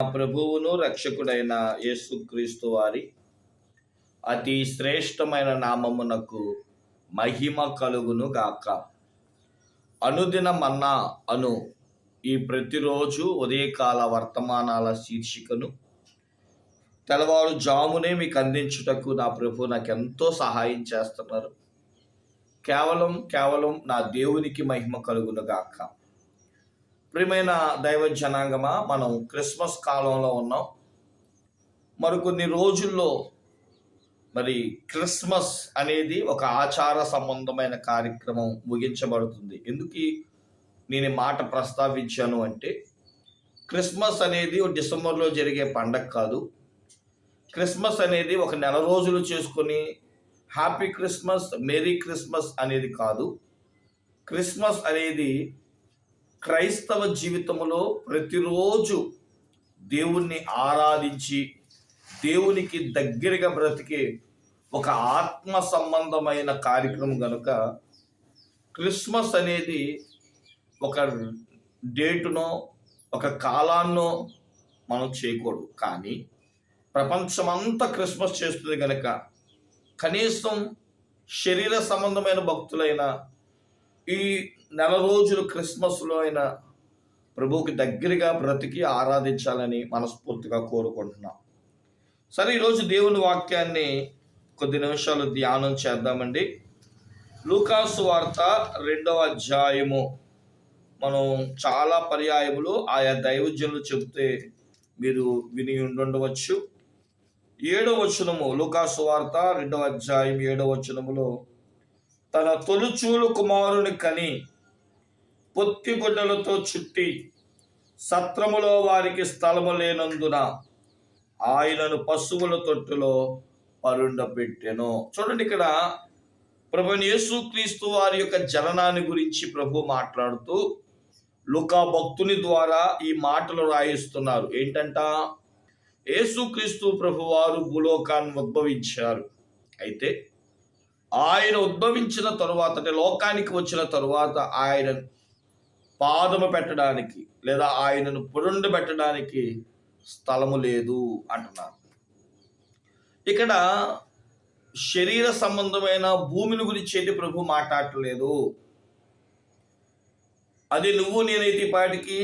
ప్రభువును రక్షకుడైన యేసుక్రీస్తు వారి అతి శ్రేష్టమైన నామమునకు మహిమ కలుగును గాక. అనుదిన మన్నా అను ఈ ప్రతిరోజు ఉదయకాల వర్తమానాల శీర్షికను తెల్లవారు జామునే మీకు అందించుటకు నా ప్రభు నాకు ఎంతో సహాయం చేస్తున్నారు. కేవలం కేవలం నా దేవునికి మహిమ కలుగును గాక. ప్రియమైన దైవ జనాంగమా మనం క్రిస్మస్ కాలంలో ఉన్నాం. మరికొన్ని రోజుల్లో మరి క్రిస్మస్ అనేది ఒక ఆచార సంబంధమైన కార్యక్రమం ముగించబడుతుంది. ఎందుకు నేను మాట ప్రస్తావించాను అంటే క్రిస్మస్ అనేది డిసెంబర్లో జరిగే పండగ కాదు. క్రిస్మస్ అనేది ఒక నెల రోజులు చేసుకొని హ్యాపీ క్రిస్మస్ మేరీ క్రిస్మస్ అనేది కాదు. క్రిస్మస్ అనేది క్రైస్తవ జీవితంలో ప్రతిరోజు దేవుణ్ణి ఆరాధించి దేవునికి దగ్గరగా బ్రతికే ఒక ఆత్మ సంబంధమైన కార్యక్రమం కనుక క్రిస్మస్ అనేది ఒక డేటునో ఒక కాలాన్నో మనం చేయకూడదు. కానీ ప్రపంచమంతా క్రిస్మస్ చేస్తుంది కనుక కనీసం శరీర సంబంధమైన భక్తులైన ఈ నెల రోజులు క్రిస్మస్లో ఆయన ప్రభువుకి దగ్గరగా బ్రతికి ఆరాధించాలని మనస్ఫూర్తిగా కోరుకుంటున్నాం. సరే ఈరోజు దేవుని వాక్యాన్ని కొద్ది నిమిషాలు ధ్యానం చేద్దామండి. లూకాసు వార్త రెండవ అధ్యాయము. మనం చాలా పర్యాయములు ఆయా దైవజనులు చెబితే మీరు విని ఉండుండవచ్చు. ఏడవ వచనము లూకాసు వార్త రెండవ అధ్యాయం ఏడవ వచనములో తన తొలుచూలు కుమారుని కని పొత్తి గుడ్డలతో చుట్టి సత్రములో వారికి స్థలము లేనందున ఆయనను పశువుల తొట్టులో పరుండబెట్టెను. చూడండి ఇక్కడ ప్రభు యేసుక్రీస్తు వారి యొక్క జననాన్ని గురించి ప్రభు మాట్లాడుతూ లుకా భక్తుని ద్వారా ఈ మాటలు రాయిస్తున్నారు. ఏంటంట? యేసుక్రీస్తు ప్రభు వారు భూలోకాన్ని ఉద్భవించారు. అయితే ఆయన ఉద్భవించిన తరువాత అంటే లోకానికి వచ్చిన తరువాత ఆయన పాదము పెట్టడానికి లేదా ఆయనను పురుండు పెట్టడానికి స్థలము లేదు అంటున్నారు. ఇక్కడ శరీర సంబంధమైన భూమిని గురించి ఏంటి ప్రభు మాట్లాడలేదు అది నువ్వు నేనైతే పాటికి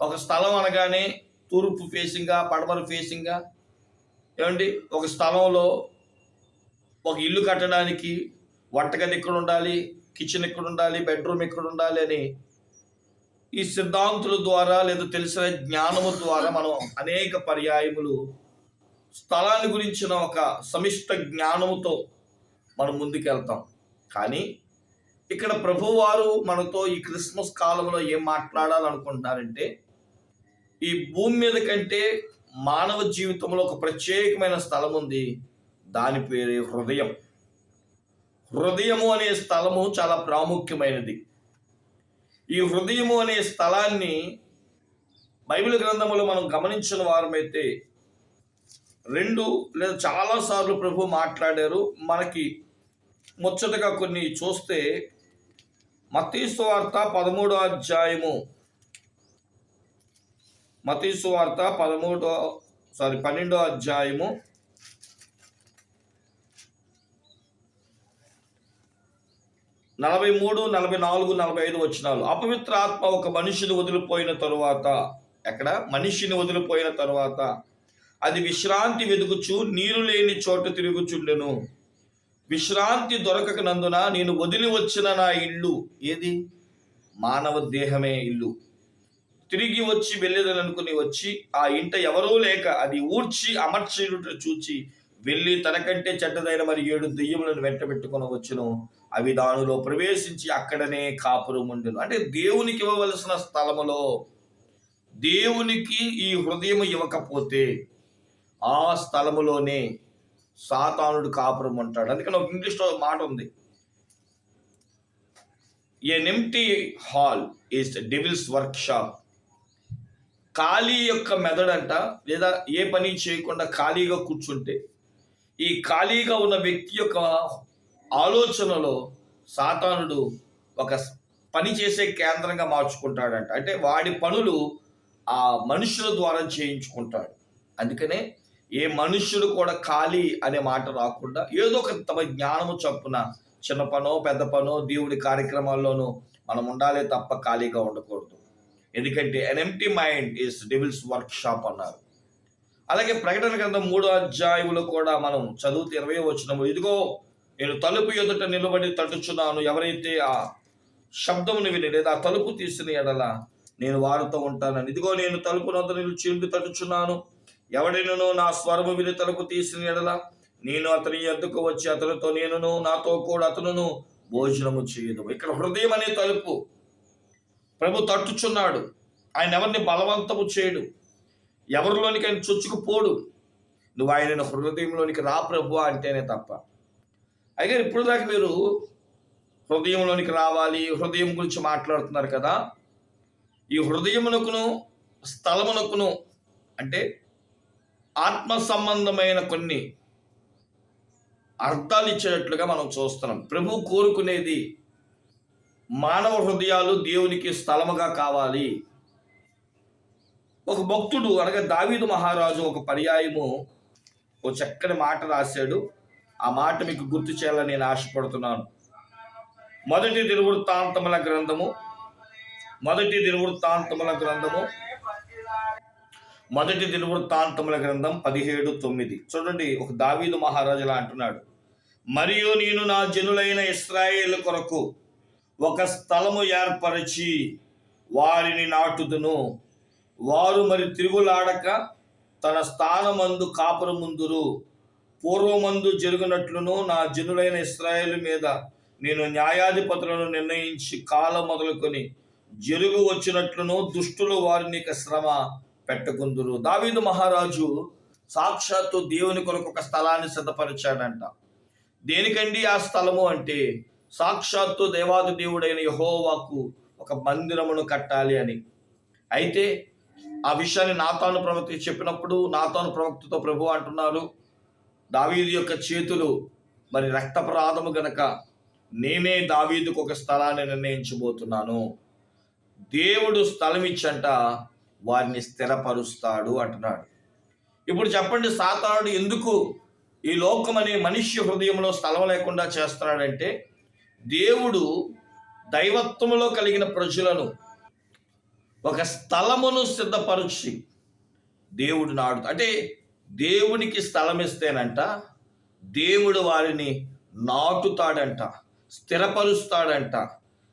ఒక స్థలం అనగానే తూర్పు ఫేసింగ్గా పడమర ఫేసింగ్గా ఏమండి? ఒక స్థలంలో ఒక ఇల్లు కట్టడానికి వంటగది ఎక్కడ ఉండాలి? కిచెన్ ఎక్కడ ఉండాలి? బెడ్రూమ్ ఎక్కడ ఉండాలి అని ఈ సిద్ధాంతుల ద్వారా లేదా తెలిసిన జ్ఞానము ద్వారా మనం అనేక పర్యాయములు స్థలాన్ని గురించిన ఒక సమిష్ట జ్ఞానముతో మనం ముందుకెళ్తాం. కానీ ఇక్కడ ప్రభువారు మనతో ఈ క్రిస్మస్ కాలంలో ఏం మాట్లాడాలనుకుంటున్నారంటే ఈ భూమి మీద కంటే మానవ జీవితంలో ఒక ప్రత్యేకమైన స్థలం ఉంది. దాని పేరే హృదయం. హృదయము అనే స్థలము చాలా ప్రాముఖ్యమైనది. ఈ హృదయము అనే స్థలాన్ని బైబిల్ గ్రంథములో మనం గమనించిన వారమైతే రెండు లేదా చాలాసార్లు ప్రభు మాట్లాడారు. మనకి ముచ్చటగా కొన్ని చూస్తే మతీసు వార్త పదమూడో అధ్యాయము. మతీసు వార్త పదమూడో సారీ పన్నెండో అధ్యాయము. నలభై మూడు నలభై నాలుగు నలభై ఐదు వచ్చినాలు అపవిత్ర ఆత్మ ఒక మనిషిని వదిలిపోయిన తరువాత ఎక్కడ? మనిషిని వదిలిపోయిన తరువాత అది విశ్రాంతి వెతుకుచు నీరు లేని చోట తిరుగుచుండెను. విశ్రాంతి దొరకకనందున నేను వదిలి వచ్చిన నా ఇల్లు ఏది? మానవ దేహమే ఇల్లు. తిరిగి వచ్చి వెళ్ళేదనుకుని వచ్చి ఆ ఇంట ఎవరూ లేక అది ఊడ్చి అమర్చినట్టు చూచి వెళ్ళి తనకంటే చెడ్డదైన మరి ఏడు దెయ్యములను వెంటబెట్టుకుని వచ్చును. అవి దానిలో ప్రవేశించి అక్కడనే కాపురం ఉండెను అంటే దేవునికి ఇవ్వవలసిన స్థలములో దేవునికి ఈ హృదయం ఇవ్వకపోతే ఆ స్థలములోనే సాతానుడు కాపురం ఉంటాడు. అందుకని ఒక ఇంగ్లీష్లో మాట ఉంది. An empty hall is devil's workshop. ఖాళీ యొక్క మెదడంట లేదా ఏ పని చేయకుండా ఖాళీగా కూర్చుంటే ఈ ఖాళీగా ఉన్న వ్యక్తి యొక్క ఆలోచనలో సాతానుడు ఒక పని చేసే కేంద్రంగా మార్చుకుంటాడంట. అంటే వాడి పనులు ఆ మనుషుల ద్వారా చేయించుకుంటాడు. అందుకనే ఏ మనుషుడు కూడా ఖాళీ అనే మాట రాకుండా ఏదో ఒక తమ జ్ఞానము చొప్పున చిన్న పనో పెద్ద పనో దేవుడి కార్యక్రమాల్లోనూ మనం ఉండాలి తప్ప ఖాళీగా ఉండకూడదు. ఎందుకంటే an empty mind is devil's workshop అన్నారు. అలాగే ప్రకటన గ్రంథం మూడో అధ్యాయములో కూడా మనం చదువుతూ ఇరవై వచ్చినము ఇదిగో నేను తలుపు ఎదుట నిలబడి తట్టుచున్నాను ఎవరైతే ఆ శబ్దమును విని లేదా ఆ తలుపు తీసిన ఎడల నేను వారితో ఉంటానని. ఇదిగో నేను తలుపు నొద్ద నిలిచి ఉండి తట్టుచున్నాను ఎవడైనను నా స్వరము విని తలుపు తీసిన ఎడల నేను అతని ఎద్దుకు వచ్చి అతనితో నేనును నాతో కూడా అతనును భోజనము చేయదు ఇక్కడ హృదయం అనే తలుపు. ప్రభు తట్టుచున్నాడు. ఆయన ఎవరిని బలవంతము చేయడు. ఎవరిలోనికి ఆయన చొచ్చుకుపోడు నువ్వు ఆయన హృదయంలోనికి రా ప్రభు అంటేనే తప్ప. అయితే ఇప్పుడు దాకా మీరు హృదయంలోనికి రావాలి హృదయం గురించి మాట్లాడుతున్నారు కదా. ఈ హృదయమునకును స్థలమునకును అంటే ఆత్మ సంబంధమైన కొన్ని అర్థాలు ఇచ్చేటట్లుగా మనం చూస్తున్నాం. ప్రభు కోరుకునేది మానవ హృదయాలు దేవునికి స్థలముగా కావాలి. ఒక భక్తుడు అనగా దావీదు మహారాజు ఒక పర్యాయము ఓ చక్కని మాట రాశాడు. ఆ మాట మీకు గుర్తు చేయాలని నేను ఆశపడుతున్నాను. మొదటి దినవృత్తాంతముల గ్రంథము మొదటి దినవృత్తాంతముల గ్రంథము మొదటి దినవృత్తాంతముల గ్రంథం పదిహేడు తొమ్మిది. చూడండి ఒక దావీదు మహారాజులా అంటున్నాడు. మరియు నేను నా జనులైన ఇస్రాయేల్ కొరకు ఒక స్థలము ఏర్పరిచి వారిని నాటుదును. వారు మరి తిరుగులాడక తన స్థానమందు కాపురం ముందురు పూర్వమందు జరిగినట్లును నా జనులైన ఇస్రాయేల్ మీద నేను న్యాయాధిపతులను నిర్ణయించి కాలం మొదలుకొని జరుగు వచ్చినట్లును దుష్టులు వారిని శ్రమ పెట్టుకుందురు. దావీదు మహారాజు సాక్షాత్తు దేవుని కొరకు ఒక స్థలాన్ని సిద్ధపరిచాడంట. దేనికండి ఆ స్థలము అంటే సాక్షాత్తు దేవాది దేవుడైన యహోవాకు ఒక మందిరమును కట్టాలి అని. అయితే ఆ విషయాన్ని నాతాను ప్రవక్త చెప్పినప్పుడు నాతాను ప్రవక్తతో ప్రభు అంటున్నారు దావీదు యొక్క చేతులు మరి రక్తప్రాధము గనక నేనే దావీదుకు ఒక స్థలాన్ని నిర్ణయించబోతున్నాను. దేవుడు స్థలం ఇచ్చంట వారిని స్థిరపరుస్తాడు అంటున్నాడు. ఇప్పుడు చెప్పండి సాతానుడు ఎందుకు ఈ లోకం అనే మనిషి హృదయంలో స్థలం లేకుండా చేస్తున్నాడంటే దేవుడు దైవత్వంలో కలిగిన ప్రజలను ఒక స్థలమును సిద్ధపరుచి దేవుడు నాడు అంటే దేవునికి స్థలం ఇస్తేనంట దేవుడు వారిని నాటుతాడంట స్థిరపరుస్తాడంట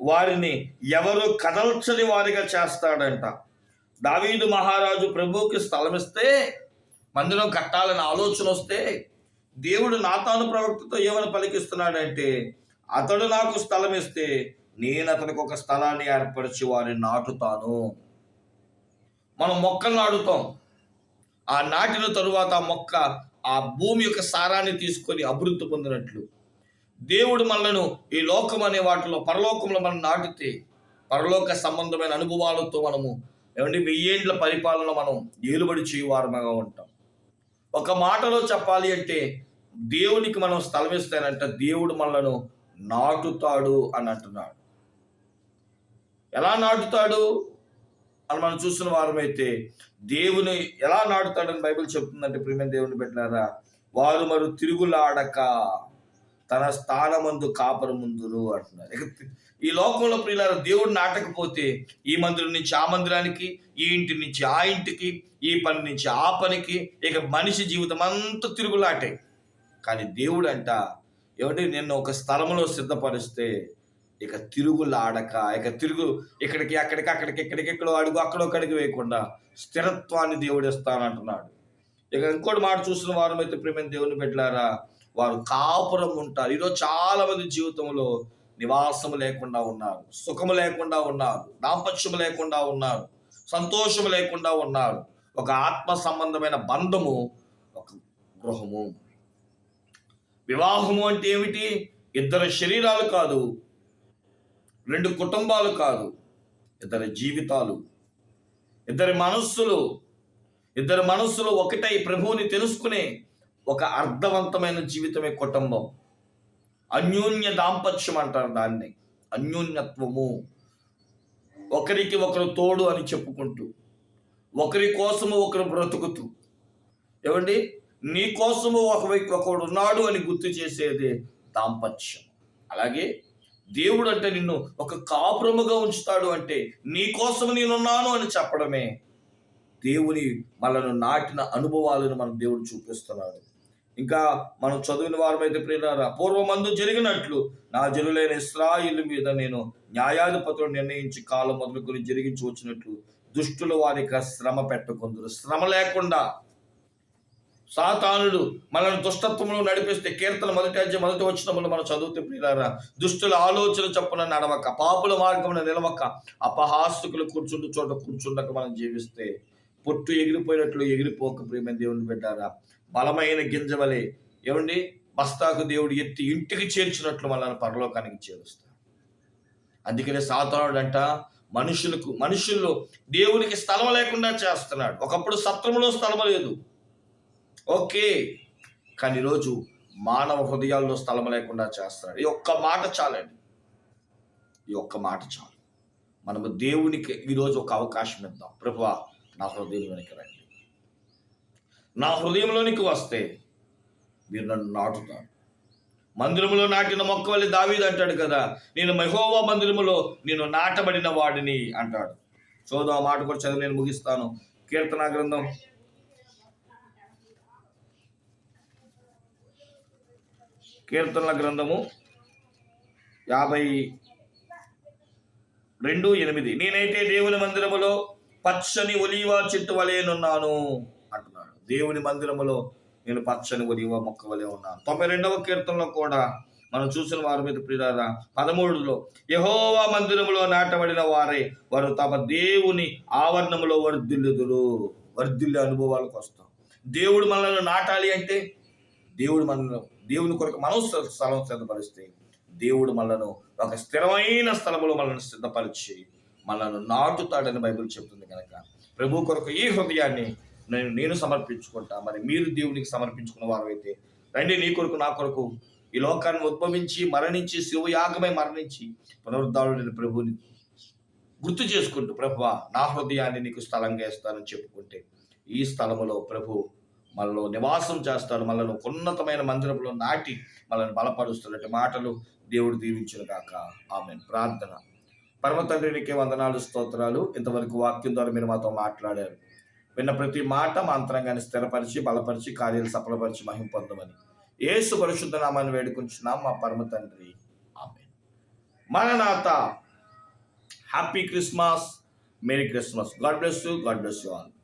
వారిని ఎవరు కదల్చని వారిగా చేస్తాడంట. దావీదు మహారాజు ప్రభువుకి స్థలం ఇస్తే మందిరం కట్టాలని ఆలోచన వస్తే దేవుడు నాతాను ప్రవక్తతో ఏమని పలికిస్తున్నాడంటే అతడు నాకు స్థలం ఇస్తే నేను అతనికి ఒక స్థలాన్ని ఏర్పరిచి వారిని నాటుతాను. మనం మొక్కలు నాటుతాం. ఆ నాటిన తరువాత ఆ మొక్క ఆ భూమి యొక్క సారాన్ని తీసుకొని అభివృద్ధి పొందినట్లు. దేవుడు మనలను ఈ లోకం అనే వాటిలో పరలోకంలో మనం నాటితే పరలోక సంబంధమైన అనుభవాలతో మనము ఏమంటే వెయ్యేండ్ల పరిపాలన మనం ఏలుబడి చేయవారమగా ఉంటాం. ఒక మాటలో చెప్పాలి అంటే దేవునికి మనం స్థలం దేవుడు మనలను నాటుతాడు అని అంటున్నాడు. ఎలా నాటుతాడు? అని మనం చూసిన వారమైతే దేవుని ఎలా నాటుతాడని బైబిల్ చెప్తుందంటే ప్రియమైన దేవుని పెట్టారా వారు మరి తిరుగులాడక తన స్థానమందు కాపర ముందురు అంటున్నారు. ఇక ఈ లోకంలో ప్రియులారు దేవుడు నాటకపోతే ఈ మందిరం నుంచి ఆ మందిరానికి ఈ ఇంటి నుంచి ఆ ఇంటికి ఈ పని నుంచి ఆ పనికి ఇక మనిషి జీవితం అంతా తిరుగులాటే. కానీ దేవుడు అంట ఏమంటే నిన్ను ఒక స్థలంలో సిద్ధపరిస్తే ఇక తిరుగులాడక ఇక తిరుగు ఇక్కడికి అక్కడికి అక్కడికి ఇక్కడికి ఎక్కడో అడుగు అక్కడో అక్కడికి వేయకుండా స్థిరత్వాన్ని దేవుడు ఇస్తానంటున్నాడు. ఇక ఇంకోటి మాట చూసిన వారం అయితే ప్రేమ దేవుని పెట్టారా వారు కాపురం ఉంటారు. ఈరోజు చాలా మంది జీవితంలో నివాసము లేకుండా ఉన్నారు సుఖము లేకుండా ఉన్నారు దాంపత్యము లేకుండా ఉన్నారు సంతోషము లేకుండా ఉన్నారు. ఒక ఆత్మ సంబంధమైన బంధము ఒక గృహము. వివాహము అంటే ఏమిటి? ఇద్దరు శరీరాలు కాదు రెండు కుటుంబాలు కాదు. ఇద్దరి జీవితాలు ఇద్దరి మనస్సులు ఇద్దరి మనస్సులు ఒకటై ప్రభువుని తెలుసుకునే ఒక అర్థవంతమైన జీవితమే కుటుంబం. అన్యోన్య దాంపత్యం అంటారు దాన్ని. అన్యోన్యత్వము. ఒకరికి ఒకరు తోడు అని చెప్పుకుంటూ ఒకరి కోసము ఒకరు బ్రతుకుతూ. ఏమండి? నీ కోసము ఒక వ్యక్తి ఒకడు ఉన్నాడు అని గుర్తు చేసేది దాంపత్యం. అలాగే దేవుడు అంటే నిన్ను ఒక కాపురముగా ఉంచుతాడు అంటే నీ కోసము నేనున్నాను అని చెప్పడమే. దేవుని మనను నాటిన అనుభవాలను మన దేవుడు చూపిస్తున్నాడు. ఇంకా మనం చదివిన వారమైతే ప్రియులారా పూర్వమందు జరిగినట్లు నా జనులైన ఇస్రాయిల్ మీద నేను న్యాయాధిపతులు నిర్ణయించి కాలం మొదలుకొని జరిగించి వచ్చినట్లు దుష్టుల వారికి శ్రమ పెట్టకుందరు. శ్రమ లేకుండా సాతానుడు మనల్ని దుష్టత్వంలో నడిపిస్తే కీర్తన మొదటి అధ్యాయం మొదటి వచ్చినప్పుడు మనం చదువుతే ప్రియులారా దుష్టుల ఆలోచన చప్పున నడవక పాపుల మార్గమున నిలవక అపహాస్తుకులు కూర్చుండు చోట కూర్చుండక మనం జీవిస్తే పొట్టు ఎగిరిపోయినట్లు ఎగిరిపోక ప్రేమ దేవుని పెట్టారా బలమైన గింజవలే ఏమండి? బస్తాకు దేవుడు ఎత్తి ఇంటికి చేర్చినట్లు మనల్ని పరలోకానికి చేరుస్తాడు. అందుకనే సాతానుడు అంట మనుషులకు మనుషుల్లో దేవునికి స్థలం లేకుండా చేస్తున్నాడు. ఒకప్పుడు సత్రంలో స్థలం లేదు. ఓకే. కానీ ఈరోజు మానవ హృదయాల్లో స్థలం లేకుండా చేస్తున్నాడు. ఈ ఒక్క మాట చాలండి. ఈ ఒక్క మాట చాలు. మనము దేవునికి ఈరోజు ఒక అవకాశం ఇద్దాం. ప్రభు నా హృదయంలోనికి రండి. నా హృదయంలోనికి వస్తే మీరు నన్ను నాటుతారు. మందిరములో నాటిన మొక్క వల్ల దావీది అంటాడు కదా నేను మహోవా మందిరములో నేను నాటబడిన వాడిని అంటాడు. చూద్దాం ఆ మాట కూడా చదివి నేను ముగిస్తాను. కీర్తనా గ్రంథం కీర్తనల గ్రంథము యాభై రెండు ఎనిమిది. నేనైతే దేవుని మందిరములో పచ్చని ఒలీవ చెట్టు వలెనున్నాను అంటున్నాడు. దేవుని మందిరములో నేను పచ్చని ఒలీవ మొక్క వలె ఉన్నాను. తొంభై రెండవ కీర్తనలో కూడా మనం చూసిన వారి మీద ప్రియారా పదమూడులో యహోవా మందిరములో నాటబడిన వారే వారు తమ దేవుని ఆవరణములో వర్ధిల్లుదురు. వర్ధిల్లే అనుభవాలకు వస్తాం. దేవుడు మనల్ని నాటాలి అంటే దేవుడు మనల్ని దేవుని కొరకు మనం స్థలం సిద్ధపరిస్తే దేవుడు మనను ఒక స్థిరమైన స్థలంలో మనల్ని సిద్ధపరిచి మనల్ని నాటుతాడని బైబిల్ చెప్తుంది కనుక ప్రభు కొరకు ఈ హృదయాన్ని నేను నేను సమర్పించుకుంటా. మరి మీరు దేవునికి సమర్పించుకున్న వారు అయితే రండి నీ కొరకు నా కొరకు ఈ లోకాన్ని ఉద్భవించి మరణించి శివయాగమై మరణించి పునరుద్ధారుడైన ప్రభుని గుర్తు చేసుకుంటూ ప్రభు నా హృదయాన్ని నీకు స్థలంగా ఇస్తానని చెప్పుకుంటే ఈ స్థలములో ప్రభు మనలో నివాసం చేస్తాడు మనలో ఉన్నతమైన మందిరంలో నాటి మనల్ని బలపరుస్తున్నట్టు మాటలు దేవుడు దీవించిన కాక ఆమె ప్రార్థన. పరమ తండ్రికి వందనాలు స్తోత్రాలు. ఇంతవరకు వాక్యం ద్వారా మీరు మాతో మాట్లాడారు. విన్న ప్రతి మాట మా అంతరంగాన్ని స్థిరపరిచి బలపరిచి కార్యాలు సఫలపరిచి మహిం పొందమని ఏసు పరిశుద్ధ నామాన్ని వేడుకుంటున్నాం మా పరమ తండ్రి. ఆమె మరణాత. Happy Christmas. Merry Christmas. God bless you. God bless you all.